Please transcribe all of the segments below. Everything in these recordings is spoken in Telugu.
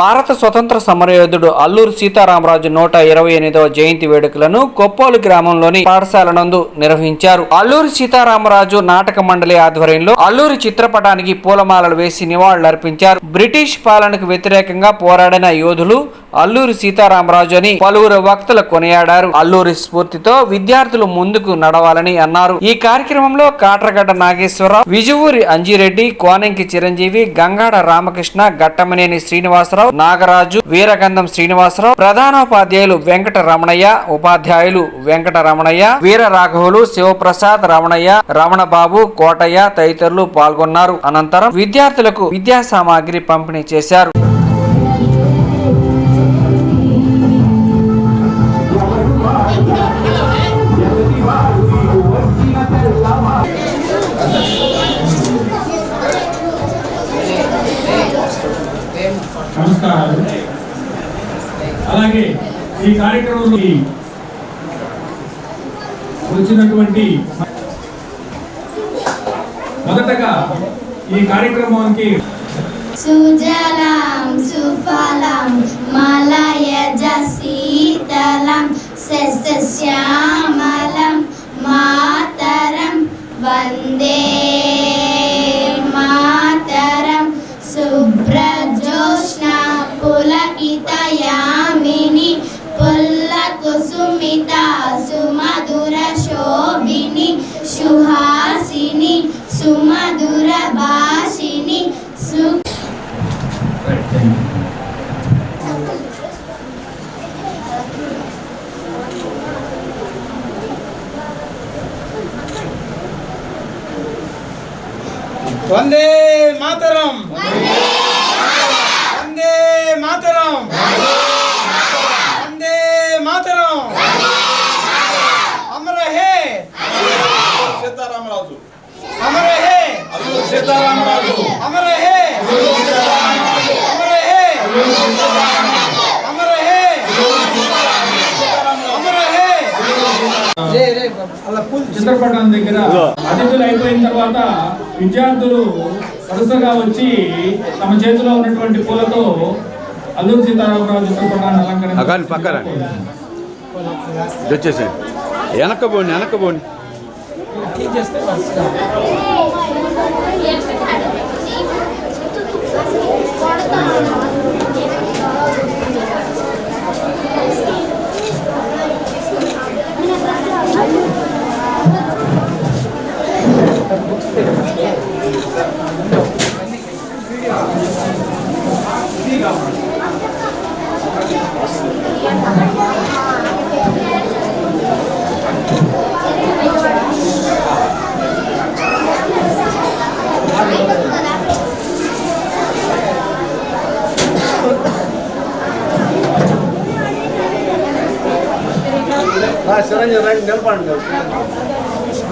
భారత స్వతంత్ర సమరయోధుడు అల్లూరి సీతారామరాజు నూట ఇరవై ఎనిమిదవ జయంతి వేడుకలను కొప్పోలు గ్రామంలోని పాఠశాల నందు నిర్వహించారు. అల్లూరి సీతారామరాజు నాటక మండలి ఆధ్వర్యంలో అల్లూరి చిత్రపటానికి పూలమాలలు వేసి నివాళులర్పించారు. బ్రిటిష్ పాలనకు వ్యతిరేకంగా పోరాడిన యోధులు అల్లూరి సీతారామరాజు అని పలువురు వక్తలు కొనియాడారు. అల్లూరి స్ఫూర్తితో విద్యార్థులు ముందుకు నడవాలని అన్నారు. ఈ కార్యక్రమంలో కాట్రగడ్డ నాగేశ్వరరావు విజువూరి అంజిరెడ్డి కోనంకి చిరంజీవి గంగాడ రామకృష్ణ గట్టమనేని శ్రీనివాసరావు నాగరాజు వీరగంధం శ్రీనివాసరావు ప్రధానోపాధ్యాయులు వెంకట రమణయ్య ఉపాధ్యాయులు వెంకట రమణయ్య వీర రాఘవులు శివప్రసాద్ రమణయ్య రమణబాబు కోటయ్య తదితరులు పాల్గొన్నారు. అనంతరం విద్యార్థులకు విద్యా సామాగ్రి పంపిణీ చేశారు. కార్యక్రమంలో వచ్చినటువంటి మొదటగా ఈ కార్యక్రమానికి సుజలాం సుఫలాం మలయజ శీతలం సస్యశ్యామలం వందే మాతరం. వందే మాతరం. వందే మాతరం. అమర హే సీతారామరాజు. అమర హే సీతారామరాజు. అమర హే అమర హే అమర హే అమర హే చిత్రపటం దగ్గర అతిథులు అయిపోయిన తర్వాత విద్యార్థులు వరుసగా వచ్చి తమ చేతిలో ఉన్నటువంటి పూలతో అల్లూరి సీతారామరాజు చిత్రపటాన్ని అలంకరించారు. పక్కన. వెనక్కబోండి వెనక్కబోండి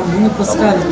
ముందు పుస్తకాలు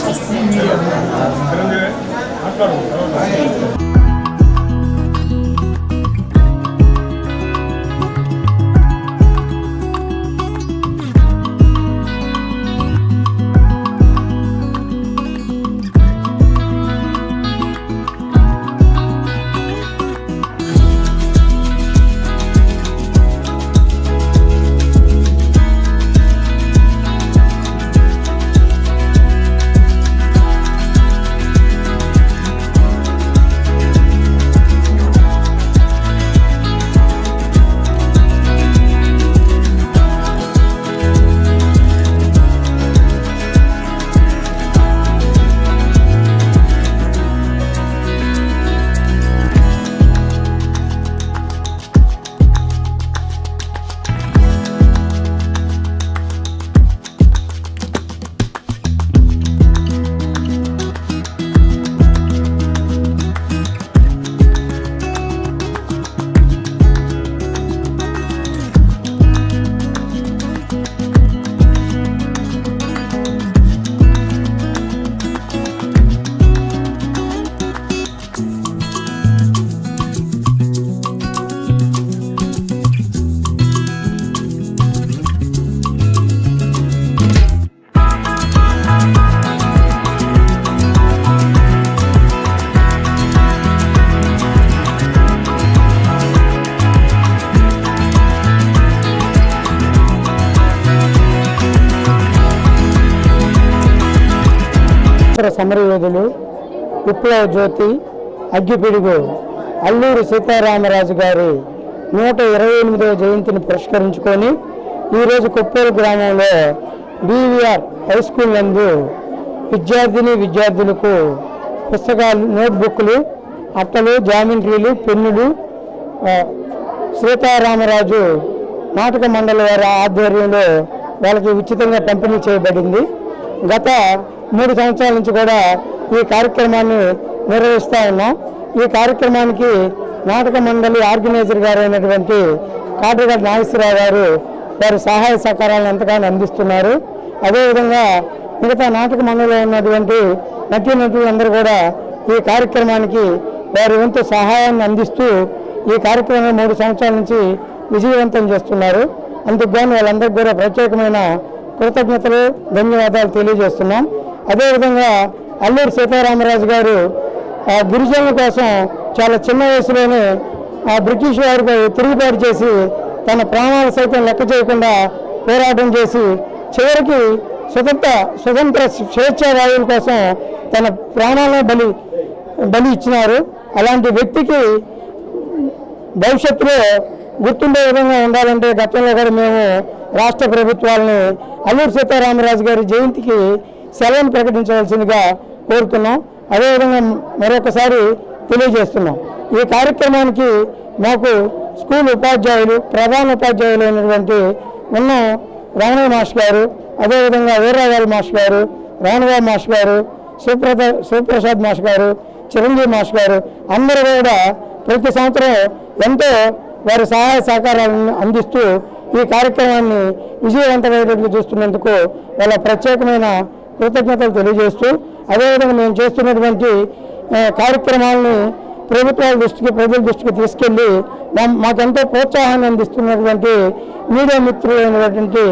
స్వాతంత్ర సమరయోధులు విప్లవ జ్యోతి అగ్గిపిడుగు అల్లూరి సీతారామరాజు గారి నూట ఇరవై ఎనిమిదవ జయంతిని పురస్కరించుకొని ఈరోజు కొప్పూరు గ్రామంలో బీవీఆర్ హై స్కూల్ నందు విద్యార్థిని విద్యార్థులకు పుస్తకాలు నోట్బుక్లు అట్టలు జామెంట్రీలు పెన్నులు సీతారామరాజు నాటక మండలి వారి ఆధ్వర్యంలో వాళ్ళకి ఉచితంగా పంపిణీ చేయబడింది. గత మూడు సంవత్సరాల నుంచి కూడా ఈ కార్యక్రమాన్ని నిర్వహిస్తూ ఉన్నాం. ఈ కార్యక్రమానికి నాటక మండలి ఆర్గనైజర్ గారు అయినటువంటి కాటగడ్ నాగేశ్వరరావు గారు వారి సహాయ సహకారాలను ఎంతగానో అందిస్తున్నారు. అదేవిధంగా మిగతా నాటక మండలిలో ఉన్నటువంటి నటీ నటులందరూ కూడా ఈ కార్యక్రమానికి వారి వంతు సహాయాన్ని అందిస్తూ ఈ కార్యక్రమం మూడు సంవత్సరాల నుంచి విజయవంతం చేస్తున్నారు. అందుకు గాను వాళ్ళందరికీ కూడా ప్రత్యేకమైన కృతజ్ఞతలు ధన్యవాదాలు తెలియజేస్తున్నాం. అదేవిధంగా అల్లూరు సీతారామరాజు గారు ఆ గిరిజనుల కోసం చాలా చిన్న వయసులోనే ఆ బ్రిటిష్ వారికి తిరుగుబాటు చేసి తన ప్రాణాలు సైతం లెక్క చేయకుండా పోరాటం చేసి చివరికి స్వతంత్ర స్వతంత్ర స్వేచ్ఛావాయువుల కోసం తన ప్రాణాలను బలి బలి ఇచ్చినారు. అలాంటి వ్యక్తికి భవిష్యత్తులో గుర్తుండే విధంగా ఉండాలంటే గతంలో కూడా మేము రాష్ట్ర ప్రభుత్వాలని అల్లూరు సీతారామరాజు గారి జయంతికి సెలవును ప్రకటించవలసిందిగా కోరుతున్నాం. అదేవిధంగా మరొకసారి తెలియజేస్తున్నాం. ఈ కార్యక్రమానికి మాకు స్కూల్ ఉపాధ్యాయులు ప్రధాన ఉపాధ్యాయులు అయినటువంటి ఉన్న రమణ మాస్టర్ గారు అదేవిధంగా వీర్రావారి మాస్టర్ గారు రాణబాబు మాస్టర్ గారు సుప్రద శివప్రసాద్ మాస్టర్ గారు చిరంజీవి మాస్టర్ గారు అందరూ కూడా ప్రతి సంవత్సరం ఎంతో వారి సహాయ సహకారాలను అందిస్తూ ఈ కార్యక్రమాన్ని విజయవంతమయ్యేటట్లు చూస్తున్నందుకు వాళ్ళ ప్రత్యేకమైన కృతజ్ఞతలు తెలియజేస్తూ అదేవిధంగా మేము చేస్తున్నటువంటి కార్యక్రమాలను ప్రభుత్వాల దృష్టికి ప్రజల దృష్టికి తీసుకెళ్ళి మా- మాకెంతో ప్రోత్సాహాన్ని అందిస్తున్నటువంటి మీడియా మిత్రులైనటువంటి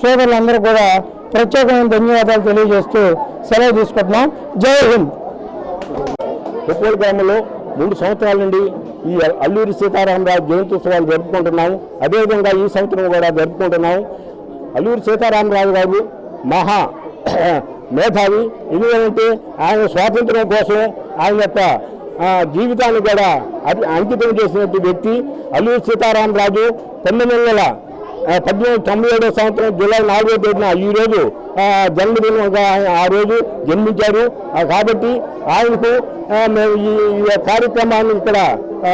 సోదరులందరూ కూడా ప్రత్యేకమైన ధన్యవాదాలు తెలియజేస్తూ సెలవు తీసుకుంటున్నాం. జై హింద్. కొప్పోలు గ్రామంలో మూడు సంవత్సరాల నుండి ఈ అల్లూరి సీతారామరాజు జయంత్యుత్సవాలు జరుపుకుంటున్నాము అదేవిధంగా ఈ సంవత్సరం కూడా జరుపుకుంటున్నాము అల్లూరి సీతారామరాజు గారు మహా మేధావి. ఎందుకంటే ఆయన స్వాతంత్రం కోసం ఆయన యొక్క జీవితాన్ని కూడా అది అంకితం చేసినటువంటి వ్యక్తి అల్లూరు సీతారామరాజు పంతొమ్మిది వందల పద్దెనిమిది తొంభై ఏడో సంవత్సరం జూలై నాలుగో తేదీన ఈ రోజు జన్మదినంగా ఆ రోజు జన్మించారు. కాబట్టి ఆయనకు మేము ఈ కార్యక్రమాన్ని ఇక్కడ ఆ,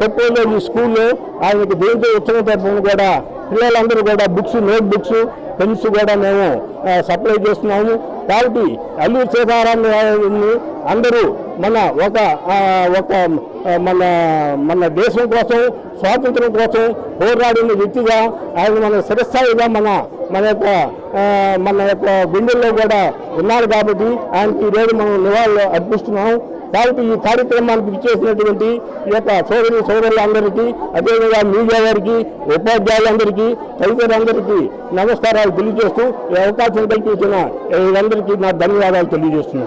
కొత్తలో ఈ స్కూల్లో ఆయనకు దేవుడితో ఉత్సవం తరఫున కూడా పిల్లలందరూ కూడా బుక్స్ నోట్ బుక్స్ పెన్స్ కూడా మేము సప్లై చేస్తున్నాము. కాబట్టి అల్లూరు సీతారామని అందరూ మన ఒక ఒక మన మన దేశం కోసం స్వాతంత్రం కోసం పోరాడిన వ్యక్తిగా ఆయన మన శిరస్థాయిగా మన మన యొక్క మన యొక్క గుండెల్లో కూడా ఉన్నారు కాబట్టి ఆయనకి ఈరోజు మనం నివాళులు అర్పిస్తున్నాం కాబట్టి ఈ కార్యక్రమానికి ఇచ్చేసినటువంటి ఈ యొక్క సోదరి సోదరులందరికీ అదేవిధంగా మీడియా వారికి ఉపాధ్యాయులందరికీ తదితరులందరికీ నమస్కారాలు తెలియజేస్తూ ఈ అవకాశం కల్పించిన వీరందరికీ నా ధన్యవాదాలు తెలియజేస్తున్నాను.